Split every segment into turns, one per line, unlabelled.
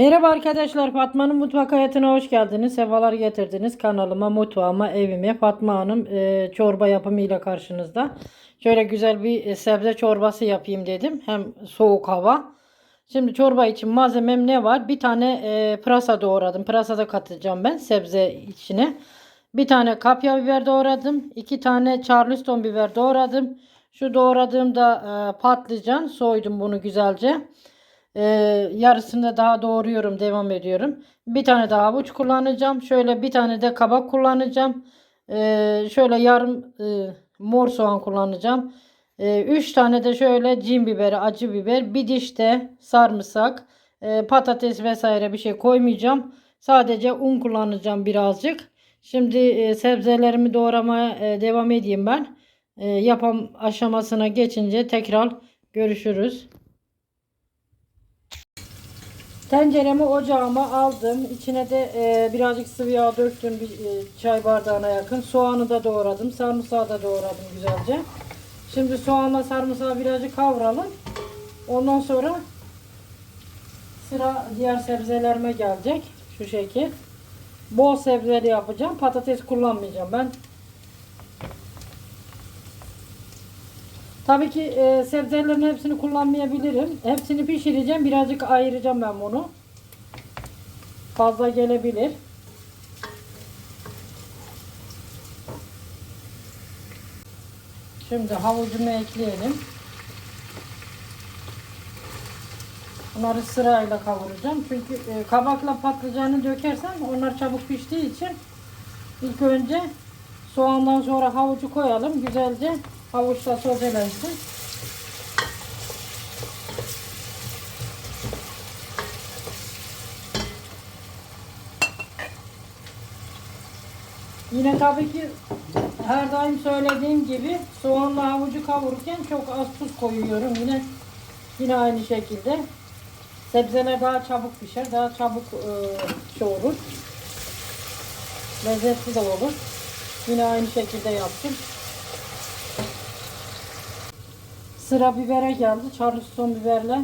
Merhaba arkadaşlar Fatma'nın mutfak hayatına hoş geldiniz. Sefalar getirdiniz kanalıma, mutfağıma, evime. Fatma Hanım e, çorba yapımıyla karşınızda. Şöyle güzel bir e, sebze çorbası yapayım dedim. Hem soğuk hava. Şimdi çorba için malzemem ne var? Bir tane e, pırasa doğradım. Pırasa da katacağım ben sebze içine. Bir tane kapya biber doğradım. iki tane charleston biber doğradım. Şu doğradığımda e, patlıcan soydum bunu güzelce. Ee, yarısını daha doğruyorum devam ediyorum. Bir tane daha havuç kullanacağım. Şöyle bir tane de kabak kullanacağım. Ee, şöyle yarım e, mor soğan kullanacağım. Ee, üç tane de şöyle cin biberi, acı biber, bir diş de sarımsak, e, patates vesaire bir şey koymayacağım. Sadece un kullanacağım birazcık. Şimdi e, sebzelerimi doğramaya e, devam edeyim ben. E, yapım aşamasına geçince tekrar görüşürüz. Tenceremi ocağıma aldım. İçine de e, birazcık sıvı yağ döktüm. Bir e, çay bardağına yakın. Soğanı da doğradım. Sarımsağı da doğradım güzelce. Şimdi soğanla sarımsağı birazcık kavuralım. Ondan sonra sıra diğer sebzelerime gelecek. Şu şekil. Bol sebzeli yapacağım. Patates kullanmayacağım ben. Tabii ki e, sebzelerin hepsini kullanmayabilirim. Hepsini pişireceğim. Birazcık ayıracağım ben bunu. Fazla gelebilir. Şimdi havucumu ekleyelim. Bunları sırayla kavuracağım. Çünkü e, kabakla patlıcanı dökersem onlar çabuk piştiği için ilk önce soğandan sonra havucu koyalım. Güzelce havuçla sotelensin. Yine tabii ki her daim söylediğim gibi soğanla havucu kavururken çok az tuz koyuyorum. Yine yine aynı şekilde sebzeler daha çabuk pişer, daha çabuk e, şey olur. Lezzetli de olur. Yine aynı şekilde yaptım. Sıra bibere geldi. Charleston biberle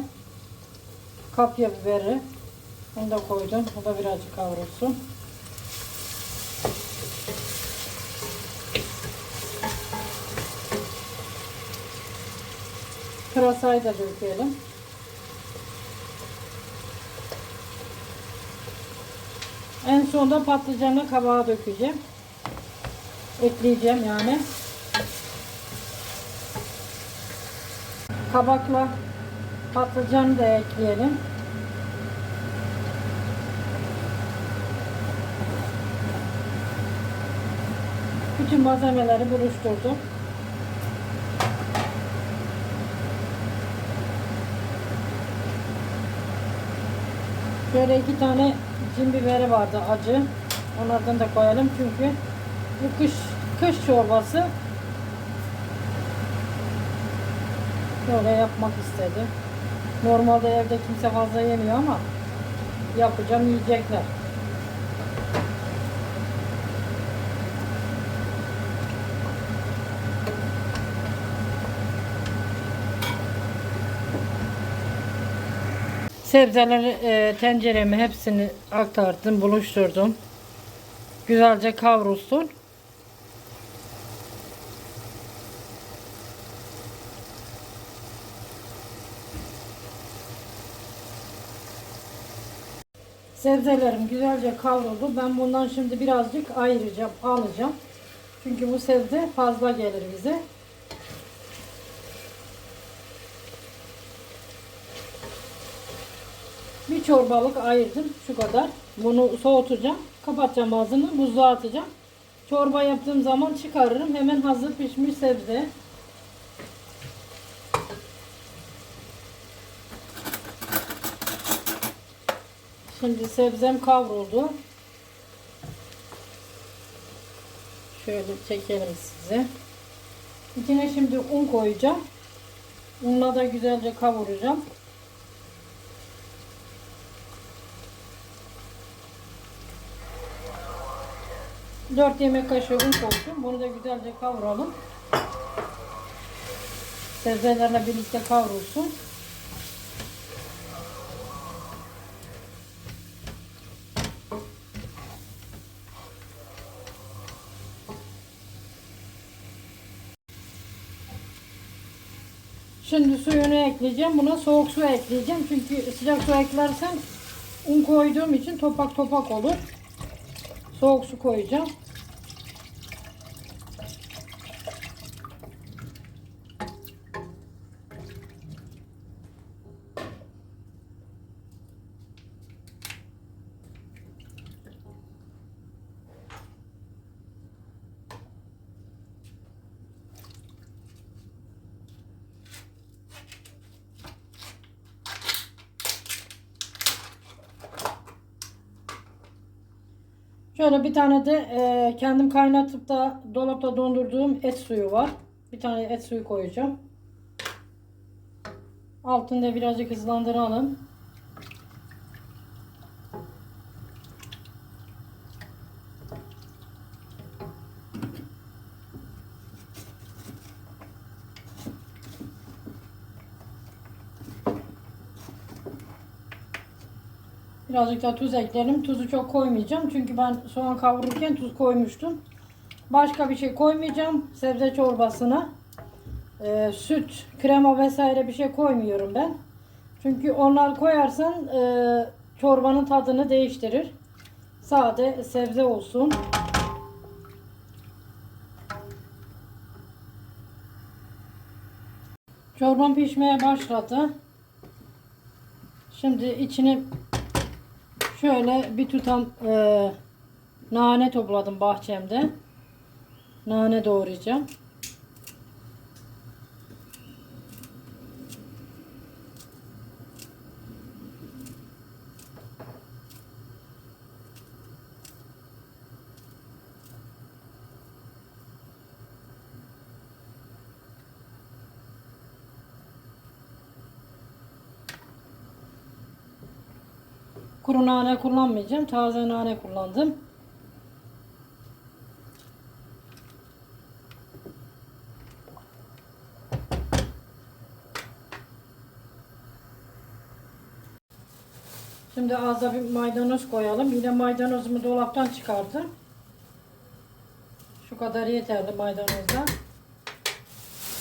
kapya biberi. Onu da koydum. O da birazcık kavrulsun. Pırasayı da dökelim. En sonunda patlıcanla kabağı dökeceğim. Ekleyeceğim yani. Kabakla patlıcanı da ekleyelim. Bütün malzemeleri buluşturdum. Şöyle iki tane cin biberi vardı acı. Onlardan da koyalım çünkü bu kış kış çorbası Böyle yapmak istedi. Normalde evde kimse fazla yemiyor ama yapacağım yiyecekler. Sebzeleri e, tencereme hepsini aktardım, buluşturdum. Güzelce kavrulsun. Sebzelerim güzelce kavruldu. Ben bundan şimdi birazcık ayıracağım, alacağım. Çünkü bu sebze fazla gelir bize. Bir çorbalık ayırdım şu kadar. Bunu soğutacağım. Kapatacağım ağzını. Buzluğa atacağım. Çorba yaptığım zaman çıkarırım. Hemen hazır pişmiş sebze. Şimdi sebzem kavruldu. Şöyle çekelim size. İçine şimdi un koyacağım. Unla da güzelce kavuracağım. Dört yemek kaşığı un koydum. Bunu da güzelce kavuralım. Sebzelerle birlikte kavrulsun. Şimdi suyunu ekleyeceğim. Buna soğuk su ekleyeceğim. Çünkü sıcak su eklersen un koyduğum için topak topak olur. Soğuk su koyacağım. Şöyle bir tane de e, kendim kaynatıp da dolapta dondurduğum et suyu var. Bir tane et suyu koyacağım. Altını da birazcık hızlandıralım. Birazcık da tuz ekleyelim. Tuzu çok koymayacağım. Çünkü ben soğan kavururken tuz koymuştum. Başka bir şey koymayacağım. Sebze çorbasına. Ee, süt, krema vesaire bir şey koymuyorum ben. Çünkü onlar koyarsan e, çorbanın tadını değiştirir. Sade sebze olsun. Çorban pişmeye başladı. Şimdi içine Şöyle bir tutam e, nane topladım bahçemde. Nane doğrayacağım. Kuru nane kullanmayacağım. Taze nane kullandım. Şimdi az da bir maydanoz koyalım. Yine maydanozumu dolaptan çıkardım. Şu kadar yeterli maydanozda.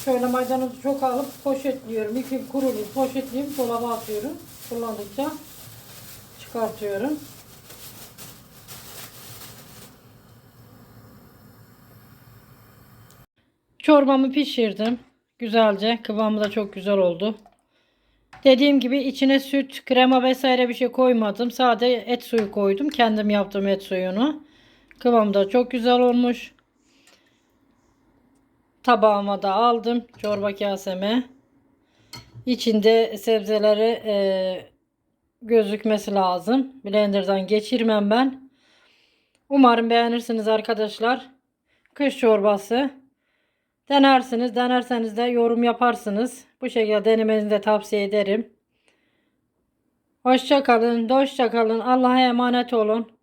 Şöyle maydanozu çok alıp poşetliyorum. İki kurulayıp poşetleyip dolaba atıyorum. Kullandıkça çıkartıyorum. Çorbamı pişirdim. Güzelce. Kıvamı da çok güzel oldu. Dediğim gibi içine süt, krema vesaire bir şey koymadım. Sade et suyu koydum. Kendim yaptım et suyunu. Kıvamı da çok güzel olmuş. Tabağıma da aldım. Çorba kaseme. İçinde sebzeleri e, gözükmesi lazım. Blender'dan geçirmem ben. Umarım beğenirsiniz arkadaşlar. Kış çorbası. Denersiniz. Denerseniz de yorum yaparsınız. Bu şekilde denemenizi de tavsiye ederim. Hoşça kalın. Hoşça kalın. Allah'a emanet olun.